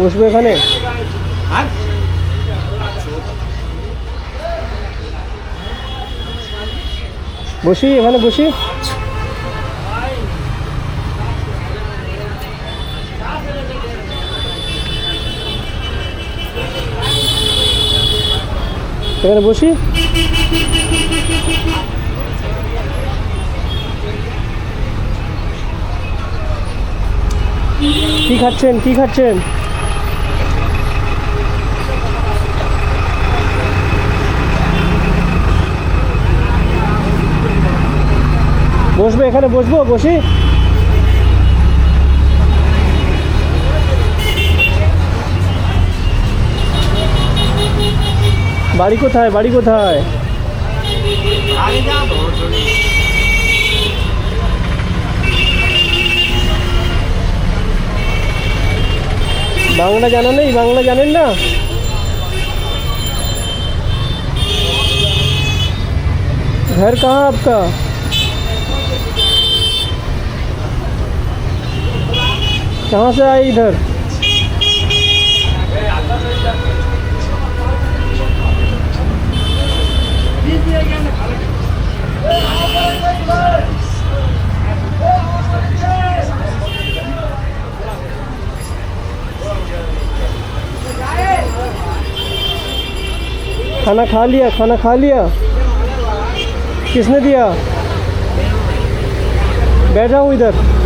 বসবে এখানে? বসি এখানে বসি। এখানে বসি। কি খাচ্ছেন? কি খাচ্ছেন? বসবে এখানে বসবো বসি বাড়ি কোথায় বাড়ি কোথায় বাংলা জানা নেই বাংলা জানেন না घर कहाँ आपका कहाँ से आए इधर? खाना खा लिया, खाना खा लिया। किसने दिया? बैठा हूँ इधर।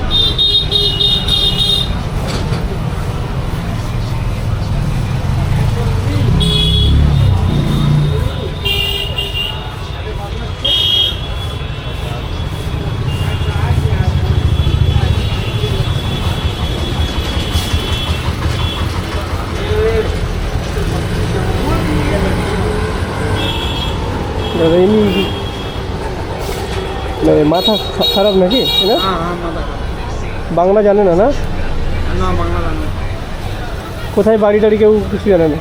এমনি মানে মাথা খা- খারাপ নাকি? না? হ্যাঁ হ্যাঁ। বাংলা জানে না না। কোথায় বাড়ি টাড়ি কেউ কিছু জানে না।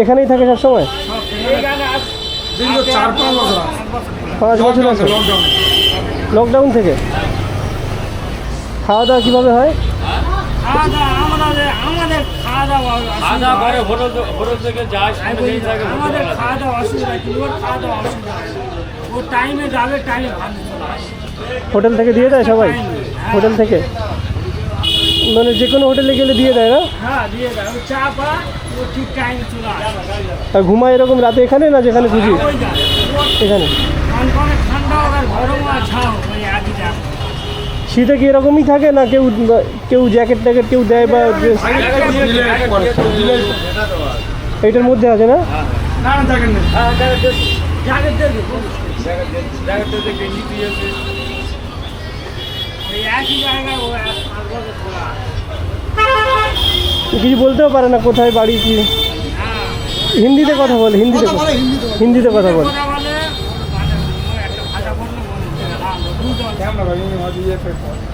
এখানেই থাকে সব সময়? পাঁচ বছর। আছে। লকডাউন থেকে? খাওয়া দাওয়া কীভাবে হয়? আমাদের আমাদের খাওয়া দাওয়া আধা হোটেল থেকে যায় সামনে যেই থাকে আমাদের খাওয়া দাওয়া অসুবিধা কিন্তু ওর খাওয়া দাওয়া অসুবিধা ও টাইমে যাবে টাইমে ভালো হোটেল থেকে দিয়ে দেয় সবাই? হোটেল থেকে? মানে যে কোনো হোটেলে গেলে দিয়ে দেয় না? হ্যাঁ আর ঘুমায় এরকম রাতে এখানে না যেখানে খুশি? ওর এখানে? ঠান্ডা হোক আর গরম আর ছাও ওই একই যায় শীতে কি এরকমই থাকে না কেউ কেউ জ্যাকেট ট্যাকেট কেউ দেয় বা? এইটার মধ্যে আছে না? কিছু বলতেও পারে না কোথায়, বাড়ি কি? হিন্দিতে কথা- বলে, হিন্দিতে হিন্দিতে কথা বলে কথা বলে মানে ও একটা ভাষা বললে বলে হ্যাঁ করে।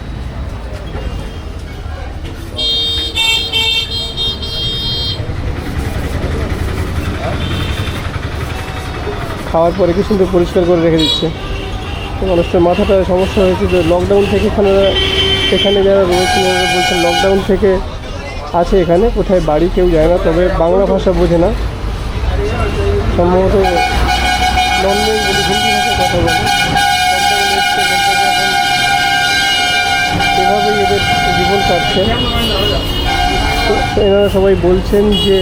খাওয়ার পরে কি সুন্দর পরিষ্কার করে রেখে দিচ্ছে। তো মানুষটার মাথাটা সমস্যা হয়েছে যে লকডাউন থেকে এখানে এখানে যারা রয়েছেন ওরা বলছেন লকডাউন থেকে আছে এখানে, কোথায় বাড়ি কেউ যায় না, তবে বাংলা ভাষা বোঝে না। সম্ভবত নন হিন্দি ভাষায় কথা বলে। এখন এভাবেই এদের জীবন কাটছে। এনারা সবাই বলছেন যে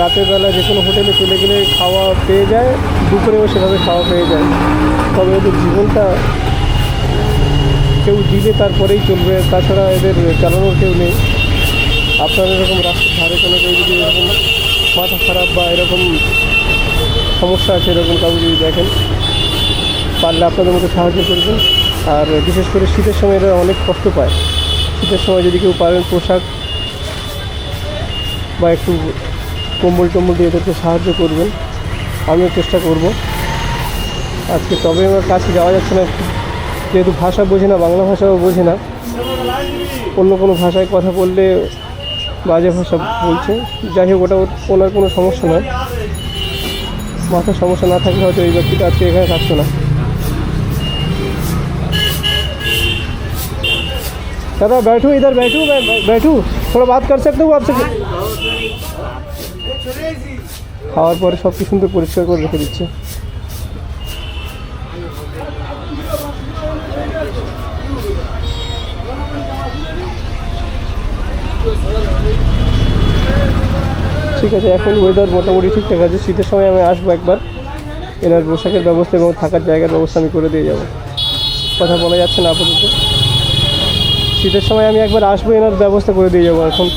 রাতের বেলা যে কোনো হোটেলে চলে গেলে খাওয়া পেয়ে যায়, দুপুরেও সেভাবে খাওয়া পেয়ে যায়। তবে ওদের জীবনটা কেউ দিলে তারপরেই চলবে, তাছাড়া এদের চালানোর কেউ নেই। আপনার এরকম রাস্তার ধারে কোনো কেউ যদি এরকম মাথা খারাপ বা এরকম সমস্যা আছে, এরকম কাউ যদি দেখেন পারলে আপনাদের মতো সাহায্য করবেন। আর বিশেষ করে শীতের সময় এরা অনেক কষ্ট পায়। শীতের সময় যদি কেউ পারেন পোশাক বা একটু কম্বল টম্বল দিয়ে এদেরকে সাহায্য করবেন, আমিও চেষ্টা করব। আজকে তবে আমার কাছে যাওয়া যাচ্ছে না, যেহেতু ভাষা বোঝে না, বাংলা ভাষাও বোঝে না। অন্য কোনো ভাষায় কথা বললে বাজে ভাষা বলছে। যাই হোক, ওটা ওনার কোনো সমস্যা নয়। মাথার সমস্যা না থাকলে হয়তো এই ব্যক্তিটা আজকে এখানে থাকতো না। दादा बैठो इधर बैठो मैं बै- बैठू थोड़ा बात कर सकते हो आपसे খাওয়ার পরে সব কিছু সুন্দর পরিষ্কার করে রেখে দিচ্ছে ঠিক আছে এখন ওয়েদার মোটামুটি ঠিকঠাক আছে শীতের সময় আমি আসবো একবার এনার পোশাকের ব্যবস্থা এবং থাকার জায়গার ব্যবস্থা আমি করে দিয়ে যাব কথা বলা যাচ্ছে না আপাতত শীতের সময় আমি একবার আসব এনার ব্যবস্থা করে দিয়ে যাব। এখন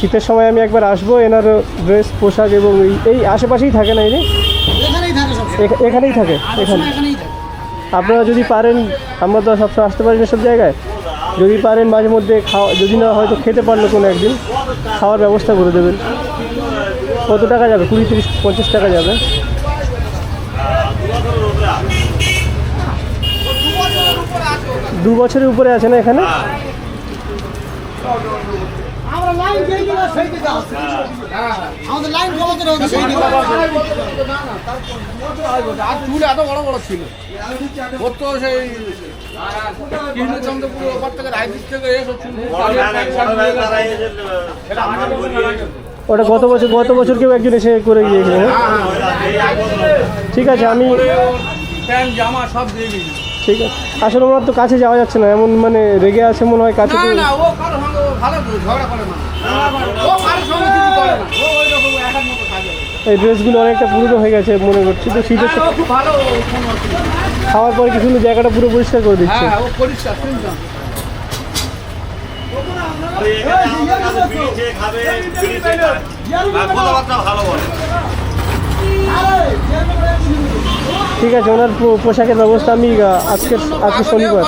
শীতের সময় আমি একবার আসব এনার ড্রেস পোশাক এবং এই- আশেপাশেই থাকে না থাকে এখানেই থাকে এখানে। আপনারা যদি পারেন আমরা তো সবসময় আসতে পারি না সব জায়গায়। যদি পারেন মাঝে মধ্যে খাওয়া যদি না হয়তো খেতে পারল কোনো একদিন খাওয়ার ব্যবস্থা করে দেবেন। কত টাকা যাবে? কুড়ি তিরিশ পঞ্চাশ টাকা যাবে দু বছরের উপরে আছে না এখানে আমরা লাইন দিয়ে দিলে সেই দিকে আসছে আমাদের লাইন কমাতে হবে সেই দিকে আর চুল এত বড় বড় ছিল ওর তো সেই কৃষ্ণচন্দ্রপুর ওপার থেকে রায়দিক থেকে এসে চুল কালিয়া প্যান্ট শার্ট নিয়ে গেছে। ওটা গত বছর গত বছর কেউ একজন এসে করে গিয়েছিল হ্যাঁ? ঠিক আছে আমি প্যান্ট জামা সব দিয়ে দিয়েছে ঠিক আছে। আসলে ওনার তো কাছে যাওয়া যাচ্ছে না এমন মানে রেগে আছে মনে হয় কাছে না না ও কারোর সঙ্গে ভালো ঝগড়া করে না। ও কারোর সঙ্গে কিছু করে না। ও ওই রকম একার মতো থাকে। এই ড্রেসগুলো অনেকটা পুরনো হয়ে গেছে মনে করছি তো শীতের হ্যাঁ, খুব ভালো। খাওয়ার পরে কি সুন্দর জায়গাটা পুরো পরিষ্কার করে দিচ্ছে? হ্যাঁ ও পরিষ্কার শুনতাম ঠিক আছে ওনার পোশাকের ব্যবস্থা আমি আজকে আজকে শনিবার।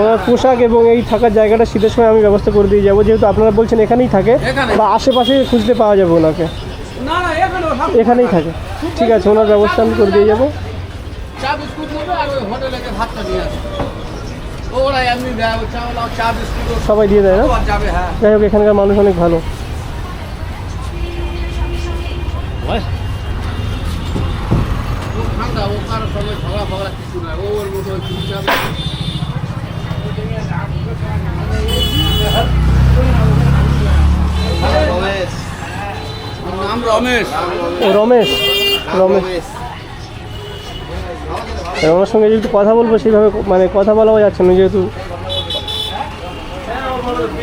ওনার পোশাক এবং এই থাকার জায়গাটা শীতের সময় আমি ব্যবস্থা করে দিয়ে যাব যেহেতু আপনারা বলছেন এখানেই থাকে বা আশেপাশে খুঁজতে পাওয়া যাবে ওনাকে। এখানেই থাকে। ঠিক আছে ওনার ব্যবস্থা আমি করে দিয়ে যাব। সবাই দিয়ে দেয় না? হ্যাঁ। যাই হোক এখানকার মানুষ অনেক ভালো। ও ঠান্ডা ও কারোর সঙ্গে ঝগড়া ফগড়া কিছু নয় ওর মতো চুপচাপ। নাম রমেশ। ও রমেশ? রমেশ। আর সঙ্গে যেহেতু কথা বলব সেইভাবে মানে কথা বলাও যাচ্ছে না যেহেতু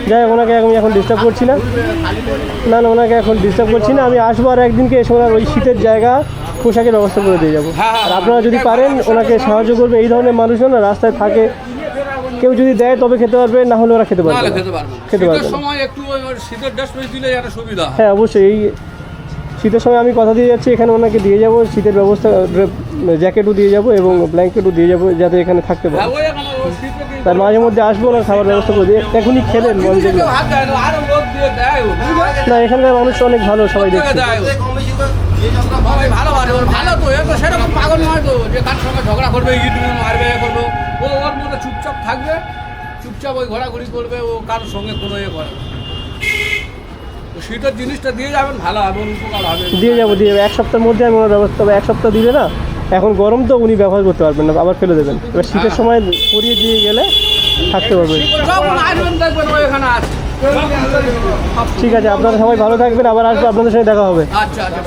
যাই হোক ওনাকে আমি এখন ডিস্টার্ব করছি না। না না ওনাকে এখন ডিস্টার্ব করছি না। আমি আসব আর একদিনকে এসে ওনার ওই শীতের জায়গা পোশাকের ব্যবস্থা করে দিয়ে যাব। হ্যাঁ, হ্যাঁ, আর আপনারা যদি পারেন ওনাকে সাহায্য করবে এই ধরনের মানুষজন না রাস্তায় থাকে। কেউ যদি দেয় তবে খেতে পারবে না হলে ওরা খেতে পারবে খেতে পারবে না। খেতে পারবে শীতের না। সময় একটু শীতের ড্রেস দিলে সুবিধা। হ্যাঁ অবশ্যই। এই শীতের সময় আমি কথা দিয়ে যাচ্ছি এখানে ওনাকে দিয়ে যাব শীতের ব্যবস্থা জ্যাকেটও দিয়ে যাব এবং ব্ল্যাঙ্কেটও দিয়ে যাব যাতে এখানে থাকতে পারে। তার মাঝে মধ্যে আসব না খাবার ব্যবস্থা করে দিয়ে। এখনই খেলেন না, এখানকার মানুষ অনেক ভালো সবাই দেখছে। সেরকম কার সঙ্গে ঝগড়া করবে চুপচাপ থাকবে চুপচাপ ওই ঘোরাঘুরি করবে ও কারোর সঙ্গে কোনো ইয়ে করে শীতের জিনিসটা দিয়ে যাবেন ভালো হবে উপকার হবে দিয়ে যাব দিয়ে যাব। এক সপ্তাহের মধ্যে আমি ওনার ব্যবস্থা এক সপ্তাহ দিলে না এখন গরম তো উনি ব্যবহার করতে পারবেন না আবার ফেলে দেবেন। এবার শীতের সময় পরিয়ে দিয়ে গেলে থাকতে পারবেন ঠিক আছে আপনারা সবাই ভালো থাকবেন। আবার আসব আপনাদের সঙ্গে দেখা হবে। আচ্ছা আচ্ছা